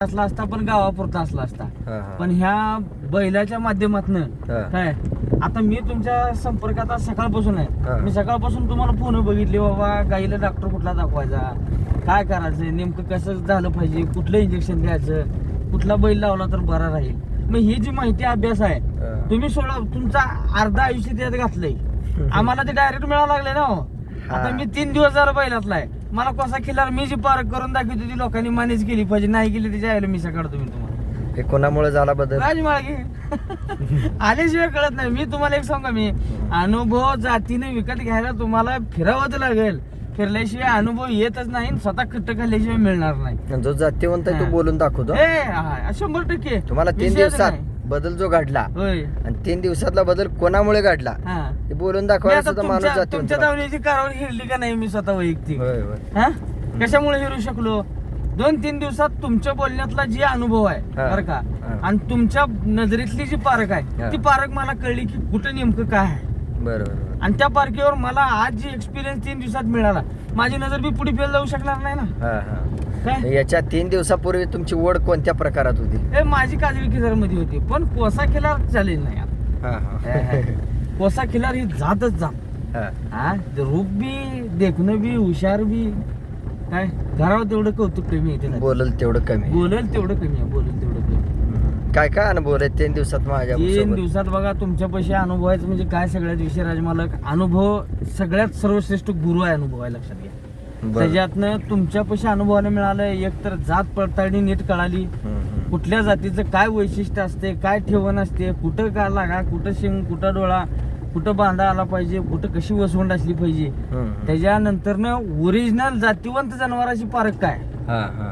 असला असता पण गावापुरता असला असता. पण ह्या बैलाच्या माध्यमातनं. काय आता मी तुमच्या संपर्कात आज सकाळपासून. आहे मी सकाळपासून तुम्हाला फोन बघितले बाबा गाईला डॉक्टर कुठला दाखवायचा काय करायचं नेमकं कसं झालं पाहिजे कुठलं इंजेक्शन द्यायचं कुठला बैल लावला तर बरा राहील मग ही जी माहिती अभ्यास आहे. तुम्ही सोडा तुमचा अर्धा आयुष्य त्यात घातलंय आम्हाला ते डायरेक्ट मिळावं लागले ना हो. आता. मी तीन दिवस जरा बैलातला आहे मला कसा खिल्लार मी जी पार्क करून दाखवतो ती लोकांनी मानेच केली पाहिजे. नाही केली त्याच्या आईला मी सकाळ तुम्ही तुम्हाला. हे कोणामुळे झाला बदल? राजमाळगी आल्याशिवाय कळत नाही. मी तुम्हाला एक सांगा मी अनुभव जातीने विकत घ्यायला तुम्हाला फिरावंच लागेल. फिरल्याशिवाय अनुभव येतच नाही आणि स्वतः खट्ट खाल्ल्याशिवाय मिळणार नाही. जो जातीवंत आहे तो. बोलून दाखवतो. ए, हा, शंभर टक्के. तुम्हाला तीन विषयच दिवसात नाही. बदल जो घडला होय. आणि तीन दिवसातला बदल कोणामुळे घडला हा. हे बोलून मी दाखवायला आता सुद्धा माणूस तुमच्या. दावणीची कारवाई हिरली का नाही मी स्वतः वैयक्तिक? होय होय. हा? कशामुळे हिरू शकलो? दोन तीन दिवसात तुमच्या बोलण्यातला जी अनुभव आहे हा. बरं का? हा. आणि तुमच्या नजरेतली जी पारख हा. आहे ती पारख मला कळली की कुठं नेमकं काय आहे. बरोबर बरोबर. आणि त्या पारखीवर मला आज जी एक्सपिरियन्स तीन दिवसात मिळाला माझी नजर बी पुढे फेल जाऊ शकणार नाही ना? हा हा. काय? याच्या तीन दिवसापूर्वी तुमची ओढ कोणत्या प्रकारात होती? हे माझी काजळी खिलारमध्ये होती पण कोसा खिलार चालेल नाही आता. हा हा. कोसा खिलार ही जातच जात. हा. हा? ते रूप बी देखणं बी हुशार बी. काय? घरावर तेवढं कौतुक कमी येते ना बोलल तेवढं कमी बोलेल तेवढं कमी आहे बोलेल तेवढं कमी काय काय अनुभव आहे तीन दिवसात माझ्या तीन सोबत? दिवसात बघा तुमच्या पैसे अनुभवायचं म्हणजे काय सगळ्यात विषय राजमालक? अनुभव सगळ्यात सर्वश्रेष्ठ गुरु आहे अनुभव आहे लक्षात घ्या. त्याच्यातनं तुमच्या पैसे अनुभवाने मिळालं एक तर जात पडताळणी नीट कळाली. कुठल्या जातीचं काय वैशिष्ट्य असते काय ठेवण असते कुठं का लागा कुठं शिंग कुठं डोळा कुठं बांधा आला पाहिजे कुठं कशी वसवंड असली पाहिजे. हम्म, त्याच्यानंतर ओरिजिनल जातीवंत जनावराची पारख काय?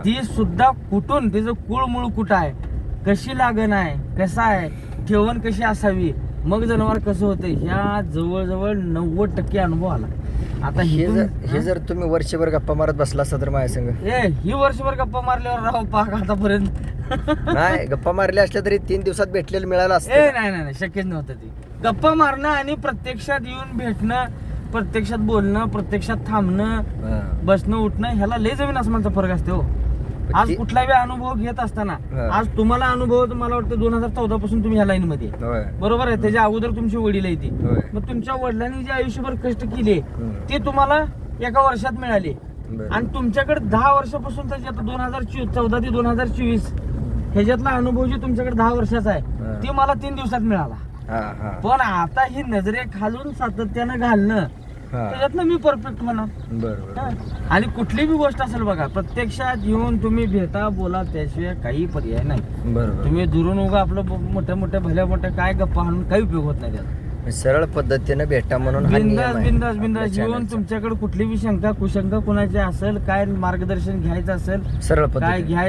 ती सुद्धा कुठून तिचं कुळ मूळ कुठं आहे? कशी लागण आहे? कसा आहे? ठेवण कशी असावी? मग जनावर कसं होतं? ह्या जवळजवळ नव्वद टक्के अनुभव आला. आता हे जर हे जर तुम्ही वर्षभर गप्पा मारत बसला असता तर माझ्या संग. ए ही वर्षभर गप्पा मारल्यावर राव पाक आतापर्यंत. नाही गप्पा मारल्या असल्या तरी तीन दिवसात भेटलेलं मिळालं ए असतं. नाही नाही नाही शक्यच नव्हतं ते. गप्पा मारणं आणि प्रत्यक्षात येऊन भेटणं प्रत्यक्षात बोलणं प्रत्यक्षात थांबणं हा. बसणं उठणं ह्याला लय जमीन आसमानचा फरक असते हो. आज ती- कुठलाही अनुभव घेत असताना हा. आज तुम्हाला अनुभव मला वाटतं दोन हजार चौदा पासून तुम्ही ह्या लाईन मध्ये आहे. होय बरोबर आहे त्याच्या अगोदर तुमची वडील आहे ती होय मग तुमच्या वडिलांनी जे आयुष्यभर कष्ट केले हम्म. ते तुम्हाला एका वर्षात मिळाले बरं. आणि तुमच्याकडे दहा वर्षापासून आता दोन हजार चौदा ते दोन हजार चोवीस ह्याच्यातला अनुभव जे तुमच्याकडे दहा वर्षाचा आहे. ते मला तीन दिवसात मिळाला हा हा पण आता ही नजरे खालून सातत्यानं घालणं हा. त्याच्यातनं मी परफेक्ट म्हणा बरोबर. आणि कुठली बी गोष्ट असेल बघा प्रत्यक्षात येऊन तुम्ही भेटा बोला त्याशिवाय काही पर्याय नाही. बरोबर. तुम्ही दुरून उगा आपलं ब- मोठ्या मोठ्या भल्या मोठ्या काय गप्पा हाणून काही उपयोग होत नाही त्याचा. सरळ पद्धतीने भेटा म्हणून हा नियम बिंदास आहे. बिंदास बिंदास येऊन. तुमच्याकडे कुठली बी शंका कुशंका कोणाची असेल काय मार्गदर्शन घ्यायचं असेल सरळ काय पद्धती घ्याय